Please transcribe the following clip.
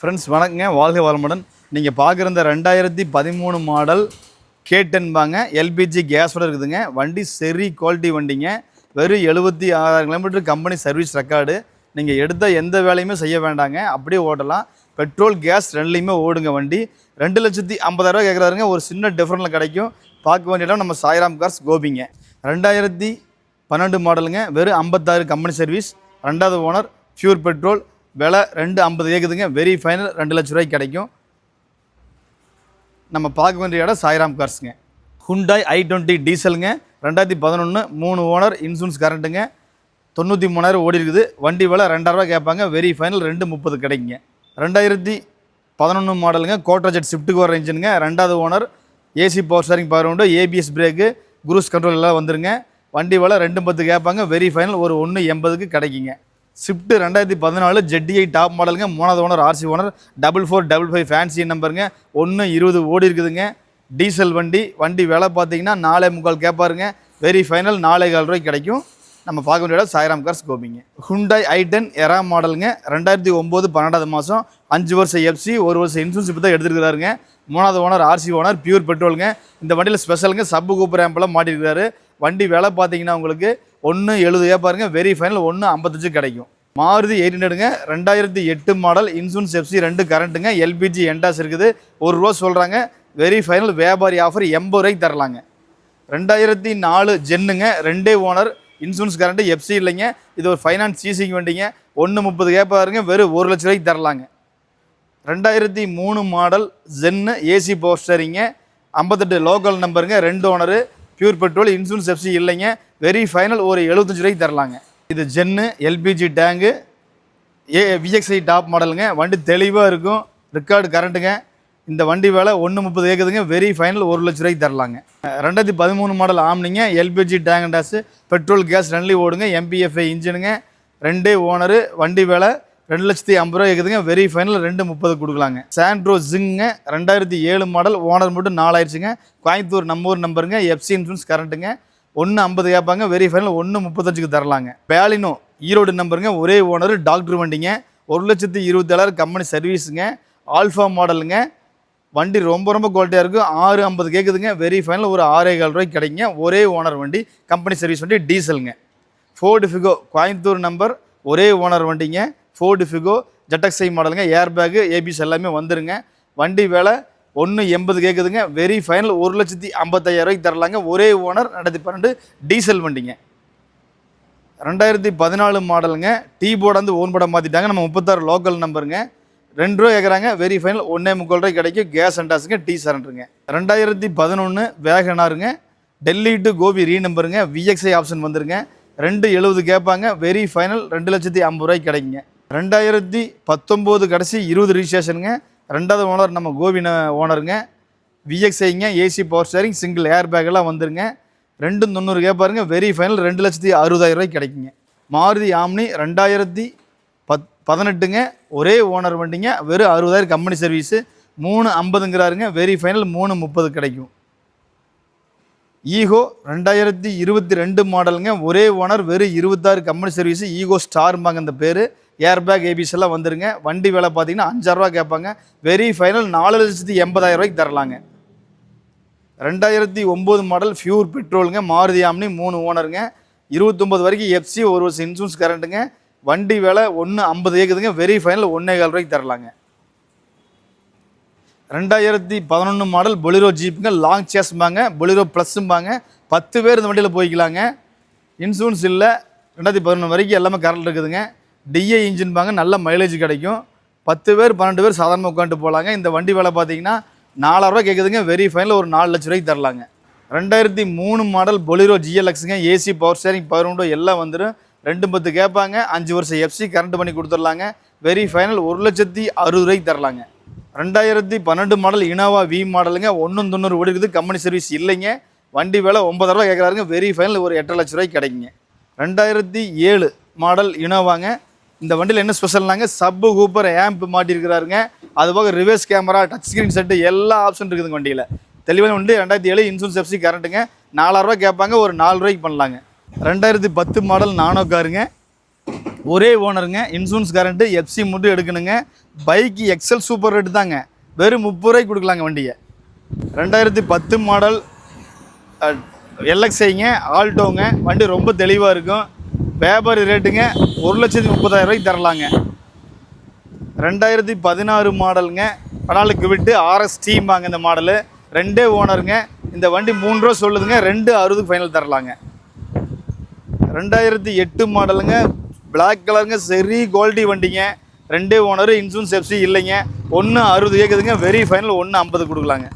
Friends வணக்கங்க. வாழ்க வளமுடன். நீங்கள் பார்க்குற இந்த ரெண்டாயிரத்தி பதிமூணு மாடல் கேட்டன்பாங்க எல்பிஜி கேஸோட இருக்குதுங்க. வண்டி சரி குவாலிட்டி வண்டிங்க. வெறும் எழுபத்தி ஆறாயிரம் கிலோமீட்டர் கம்பெனி சர்வீஸ் ரெக்கார்டு நீங்கள் எடுத்த எந்த வேலையுமே செய்ய வேண்டாங்க. அப்படியே ஓட்டலாம். பெட்ரோல் கேஸ் ரெண்டுலேயுமே ஓடுங்க வண்டி. ரெண்டு லட்சத்தி ஐம்பதாயிரரூவா கேட்குறாருங்க ஒரு சின்ன டிஃப்ரெண்ட்டில் கிடைக்கும். பார்க்க வேண்டிய இடம் நம்ம சாய்ராம் கார்ஸ் கோபிங்க. ரெண்டாயிரத்தி பன்னெண்டு மாடலுங்க. வெறும் ஐம்பத்தாறு கம்பெனி சர்வீஸ் ரெண்டாவது ஓனர் ஃபியூர் பெட்ரோல் விலை ரெண்டு ஐம்பது கேட்குதுங்க வெரி ஃபைனல் ரெண்டு லட்ச ரூபாய்க்கு கிடைக்கும். நம்ம பார்க்க வேண்டிய இடம் சாய்ராம் கார்ஸுங்க ஹுண்டாய் ஐ டுவெண்ட்டி டீசலுங்க ரெண்டாயிரத்தி பதினொன்று மூணு ஓனர் இன்சூரன்ஸ் கரண்ட்டுங்க தொண்ணூற்றி மூணாயிரம் ஓடி இருக்குது. வண்டி விலை ரெண்டாயிரரூவா கேட்பாங்க. வெரி ஃபைனல் ரெண்டு முப்பது கிடைக்குங்க. ரெண்டாயிரத்தி பதினொன்று மாடலுங்க கோட்ராஜெட் ஸ்விஃப்ட்டுக்கு வர இன்ஜினுங்க ரெண்டாவது owner AC power steering power உண்டு ஏபிஎஸ் பிரேக்கு குரூஸ் கண்ட்ரோல் எல்லாம் வந்துருங்க. வண்டி விலை ரெண்டு பத்து கேட்பாங்க. வெரி ஃபைனல் ஒரு ஒன்று எண்பதுக்கு கிடைக்குங்க. ஸ்விஃப்ட் ரெண்டாயிரத்தி பதினாலு ஜெட்டிஐ டாப் மாடலுங்க மூணாவது owner RC owner double four double five fancy நம்பருங்க ஒன்று இருபது ஓடி இருக்குதுங்க. டீசல் வண்டி வண்டி விலை பார்த்தீங்கன்னா நாலே முக்கால் கேட்பாருங்க வெரி ஃபைனல் நாலே கால் ரூபாய்க்கு கிடைக்கும். நம்ம பார்க்க வேண்டிய இடம் சாய்ராம் கார்ஸ் கோபிங்க. ஹுண்டாய் ஐ டென் எரா மாடலுங்க ரெண்டாயிரத்தி ஒம்பது பன்னெண்டாவது மாதம் அஞ்சு வருஷம் எஃப்சி ஒரு வருஷம் இன்சூரன்ஸ் இப்போ தான் எடுத்துருக்காருங்க மூணாவது ஓனர் ஆர்சி ஓனர் பியூர் பெட்ரோலுங்க இந்த வண்டியில் ஸ்பெஷலுங்க சப்பு கூப்பர் ஆம்பெல்லாம் மாட்டிருக்காரு வண்டி விலை பார்த்தீங்கன்னா உங்களுக்கு ஒன்று எழுபது ஏப்பாருங்க வெரி ஃபைனல் ஒன்று ஐம்பத்தஞ்சு கிடைக்கும். மாருதி எயிட் ஹண்ட்ரடுங்க. ரெண்டாயிரத்தி எட்டு மாடல் இன்சூரன்ஸ் எஃப்சி ரெண்டு கரண்ட்டுங்க எல்பிஜி என்டாஸ் இருக்குது. ஒரு ரூபா சொல்கிறாங்க வெரி ஃபைனல் வியாபாரி ஆஃபர் எண்பது ரூபாய்க்கு தரலாங்க. ரெண்டாயிரத்தி நாலு ஜென்னுங்க ரெண்டே ஓனர் இன்சூரன்ஸ் கரண்ட்டு எஃப்சி இல்லைங்க. இது ஒரு ஃபைனான்ஸ் சிசிக்கு வண்டிங்க. ஒன்று முப்பது கேட்பாருங்க வெறும் ஒரு லட்ச ரூபாய்க்கு தரலாங்க. ரெண்டாயிரத்தி மூணு மாடல் ஜென்னு ஏசி போஸ்டரிங்க ஐம்பத்தெட்டு லோக்கல் நம்பருங்க ரெண்டு owner pure petrol insurance FC இல்லைங்க. வெரி ஃபைனல் ஒரு எழுபத்தஞ்சு ரூபாய்க்கு தரலாங்க. இது Zen LPG tank a VXI top மாடலுங்க வண்டி தெளிவாக இருக்கும். ரெக்கார்டு கரண்ட்டுங்க இந்த வண்டி வேலை ஒன்று முப்பது ஏக்குதுங்க வெரி ஃபைனல் ஒரு லட்ச ரூபாய்க்கு தரலாங்க. ரெண்டாயிரத்தி பதிமூணு மாடல் ஆம்னிங்க. எல்பிஜி டேங்க் டாஸு பெட்ரோல் கேஸ் ரெண்டுலேயும் ஓடுங்க. எம்பிஎஃப்ஐ இன்ஜினுங்க ரெண்டே ஓனரு வண்டி வேலை ரெண்டு லட்சத்தி ஐம்பது ரூபா இருக்குதுங்க வெரி ஃபைனல் ரெண்டு முப்பது கொடுக்கலாங்க. சாண்ட்ரோ ஜிங்க ரெண்டாயிரத்தி ஏழு மாடல் ஓனர் மட்டும் நாலாயிருச்சுங்க கோயம்புத்தூர் நம்ம ஊர் நம்பருங்க எஃப்சி இன்சூரன்ஸ் கரண்ட்டுங்க ஒன்று ஐம்பது கேட்பாங்க வெரி ஃபைனல் ஒன்று முப்பத்தஞ்சுக்கு தரலாங்க. பேலினோ ஈரோடு நம்பருங்க ஒரே ஓனர் டாக்டர் வண்டிங்க. ஒரு லட்சத்தி இருபத்தேழாயிரம் கம்பெனி சர்வீஸுங்க ஆல்ஃபா மாடலுங்க வண்டி ரொம்ப ரொம்ப குவாலிட்டியாக இருக்கும். ஆறு ஐம்பது கேட்குதுங்க வெரி ஃபைனல் ஒரு ஆறே கால் ரூபாய்க்கு கிடைக்குங்க. ஒரே ஓனர் வண்டி கம்பெனி சர்வீஸ் வண்டி டீசலுங்க ஃபோர்டு ஃபிகோ கோயம்புத்தூர் நம்பர் ஒரே ஓனர் வண்டிங்க. ஃபோர்டு ஃபிகோ ஜெட்டக்ஸை மாடலுங்க ஏர் பேக்கு ஏபிஎஸ் எல்லாமே வந்துருங்க. வண்டி வேலை ஒன்று எண்பது கேட்குதுங்க வெரி ஃபைனல் ஒரு லட்சத்தி ஐம்பத்தாயிரம் ரூபாய்க்கு தரலாங்க. ஒரே ஓனர் ரெண்டாயிரத்தி பன்னெண்டு டீசல் வண்டிங்க. ரெண்டாயிரத்தி பதினாலு மாடலுங்க டீ போர்டு வந்து ஓன் படம் மாற்றிட்டாங்க நம்ம முப்பத்தாறு லோக்கல் நம்பருங்க ரெண்டு ரூபா கேட்குறாங்க வெரி ஃபைனல் ஒன்றே முக்கால் ரூபாய் கிடைக்கும். கேஸ் அண்டாஸுங்க டீ சரண்டருங்க ரெண்டாயிரத்தி பதினொன்று வேகனாருங்க டெல்லி டு கோபி ரீ நம்பருங்க விஎக்ஸ்ஐ ஆப்ஷன் வந்துருங்க. ரெண்டு எழுபது கேட்பாங்க. வெரி ஃபைனல் ரெண்டு லட்சத்தி ஐம்பது ரூபாய்க்கு கிடைக்குங்க. ரெண்டாயிரத்தி பத்தொம்போது கடைசி இருபது ரிஜிஸ்ட்ரேஷனுங்க ரெண்டாவது ஓனர் நம்ம கோவின ஓனருங்க. விஎக்ஸ்ஐங்க AC power steering single air bag எல்லாம் வந்துருங்க. ரெண்டும் தொண்ணூறு கேட்பாருங்க வெரி ஃபைனல் ரெண்டு லட்சத்தி அறுபதாயிரம் ரூபாய்க்கு கிடைக்குங்க. மாருதி ஆம்னி ரெண்டாயிரத்தி பத் பதினெட்டுங்க ஒரே ஓனர் வண்டிங்க வெறும் அறுபதாயிரம் கம்பெனி சர்வீஸு மூணு ஐம்பதுங்கிறாருங்க வெரி ஃபைனல் மூணு முப்பது கிடைக்கும். ஈகோ ரெண்டாயிரத்தி இருபத்தி ரெண்டு மாடலுங்க ஒரே ஓனர் வெறும் இருபத்தாறு கம்பெனி சர்வீஸு ஈகோ ஸ்டார்பாங்க அந்த பேர். ஏர் பேக் ஏபிஎஸ் எல்லாம் வந்துருங்க. வண்டி விலை பார்த்தீங்கன்னா அஞ்சாயிரரூவா கேட்பாங்க. வெரி ஃபைனல் நாலு லட்சத்தி எண்பதாயிரம் ரூபாய்க்கு தரலாங்க. ரெண்டாயிரத்தி ஒம்பது மாடல் ஃபியூர் பெட்ரோலுங்க மாருதி ஆம்னி மூணு ஓனருங்க இருபத்தொம்பது வரைக்கும் எஃப்சி ஒரு வருஷம் இன்சூரன்ஸ் கரண்ட்டுங்க வண்டி விலை ஒன்று ஐம்பது ஏக்குதுங்க. வெரி ஃபைனல் ஒன்றே கால் ரூபாய்க்கு தரலாங்க. ரெண்டாயிரத்தி பதினொன்று மாடல் பொலிரோ ஜீப்புங்க லாங் சேஸ்பாங்க பொலிரோ ப்ளஸ்ஸும்பாங்க பத்து பேர் இந்த வண்டியில் போய்க்கலாங்க. இன்சூரன்ஸ் இல்லை. ரெண்டாயிரத்தி பதினொன்று வரைக்கும் எல்லாமே கரண்ட் இருக்குதுங்க. டிஏ இன்ஜின்பாங்க நல்ல மைலேஜ் கிடைக்கும். பத்து பேர் பன்னெண்டு பேர் சாதாரணமாக உட்காந்துட்டு போகலாங்க இந்த வண்டி விலை பார்த்தீங்கன்னா நாலாயிரரூவா கேட்குதுங்க வெரி ஃபைனல் ஒரு நாலு லட்ச ரூபாய்க்கு தரலாங்க. ரெண்டாயிரத்தி மூணு model Bolero ஜிஎல்எக்ஸுங்க AC power steering power window எல்லாம் வந்துடும் ரெண்டு பத்து கேட்பாங்க. அஞ்சு வருஷம் எஃப்சி கரண்ட் பண்ணி கொடுத்துர்லாங்க வெரி ஃபைனல் ஒரு லட்சத்தி அறுபது ரூபாய்க்கு தரலாங்க. ரெண்டாயிரத்தி பன்னெண்டு மாடல் இனோவா வி மாடலுங்க ஒன்றும் தொண்ணூறு ஓடி இருக்குது. கம்பெனி சர்வீஸ் இல்லைங்க. வண்டி விலை ஒன்பதாயிரரூவா கேட்குறாருங்க வெரி ஃபைனல் ஒரு எட்டரை லட்ச ரூபாய்க்கு கிடைக்குங்க. ரெண்டாயிரத்தி ஏழு மாடல் இனோவாங்க இந்த வண்டியில் என்ன ஸ்பெஷல்னாங்க? சப்பு கூப்பர் ஆம்ப் மாட்டியிருக்கிறாருங்க. அது போக reverse camera touch screen set எல்லா ஆப்ஷன் இருக்குதுங்க வண்டியில். தெளிவான வண்டி ரெண்டாயிரத்தி ஏழு இன்சூரன்ஸ் எஃப்சி கரண்ட்டுங்க நாலாயிரரூவா கேட்பாங்க ஒரு நாலு ரூபாய்க்கு பண்ணலாங்க. ரெண்டாயிரத்தி பத்து மாடல் நானோ காருங்க ஒரே ஓனருங்க இன்சூரன்ஸ் கரண்ட்டு எஃப்சி மட்டும் எடுக்கணுங்க. பைக்கு எக்ஸல் சூப்பர் ரேட்டு தாங்க. வெறும் முப்பது ரூபாய்க்கு கொடுக்கலாங்க வண்டியை. ரெண்டாயிரத்தி பத்து மாடல் எல்எக்ஸைங்க ஆல்டோங்க வண்டி ரொம்ப தெளிவாக இருக்கும். வியாபாரி ரேட்டுங்க. ஒரு லட்சத்தி முப்பதாயிரம் ரூபாய்க்கு தரலாங்க. ரெண்டாயிரத்தி பதினாறு மாடலுங்க. படாலுக்கு விட்டு ஆர்எஸ் டீம்பாங்க இந்த மாடலு. ரெண்டே ஓனருங்க. இந்த வண்டி மூணு ரூபா சொல்லுதுங்க. ரெண்டு அறுபதுக்கு ஃபைனல் தரலாங்க. ரெண்டாயிரத்தி எட்டு மாடலுங்க. பிளாக் கலருங்க சரி குவாலிட்டி வண்டிங்க. ரெண்டே ஓனரு இன்சூரன்ஸ் எஃப்சி இல்லைங்க. ஒன்று அறுபது கேட்குதுங்க வெரி ஃபைனல் ஒன்று ஐம்பது கொடுக்கலாங்க.